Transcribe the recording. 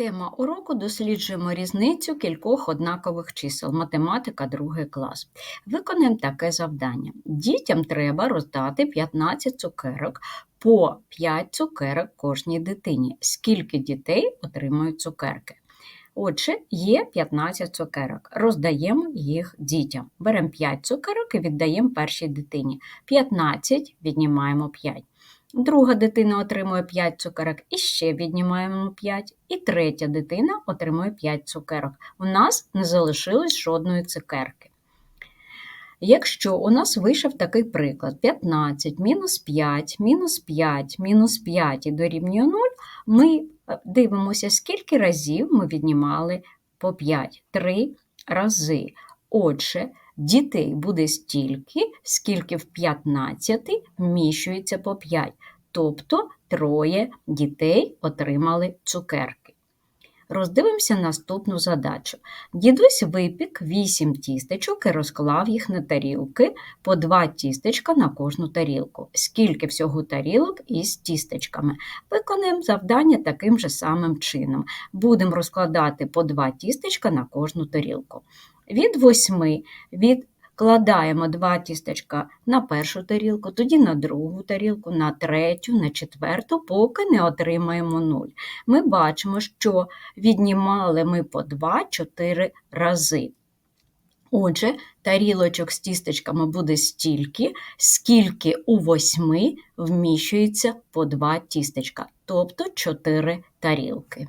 Тема уроку досліджуємо різницю кількох однакових чисел. Математика 2 клас. Виконаємо таке завдання. Дітям треба роздати 15 цукерок по 5 цукерок кожній дитині. Скільки дітей отримують цукерки? Отже, є 15 цукерок. Роздаємо їх дітям. Беремо 5 цукерок і віддаємо першій дитині. 15 віднімаємо 5. Друга дитина отримує 5 цукерок і ще віднімаємо 5. І третя дитина отримує 5 цукерок. У нас не залишилось жодної цукерки. Якщо у нас вийшов такий приклад: 15 мінус 5, мінус 5, мінус 5 і дорівнює 0, ми е, дивимося, скільки разів ми віднімали по 5. 3 рази. Отже, дітей буде стільки, скільки в 15 вміщується по 5. Тобто троє дітей отримали цукерки. Роздивимося наступну задачу. Дідусь випік 8 тістечок і розклав їх на тарілки по 2 тістечка на кожну тарілку. Скільки всього тарілок із тістечками? Виконаємо завдання таким же самим чином. Будемо розкладати по 2 тістечка на кожну тарілку. Від 8 відкладаємо 2 тістечка на першу тарілку, тоді на другу тарілку, на третю, на четверту, поки не отримаємо 0. Ми бачимо, що віднімали ми по 2-4 рази. Отже, тарілочок з тістечками буде стільки, скільки у восьми вміщується по 2 тістечка, тобто 4 тарілки.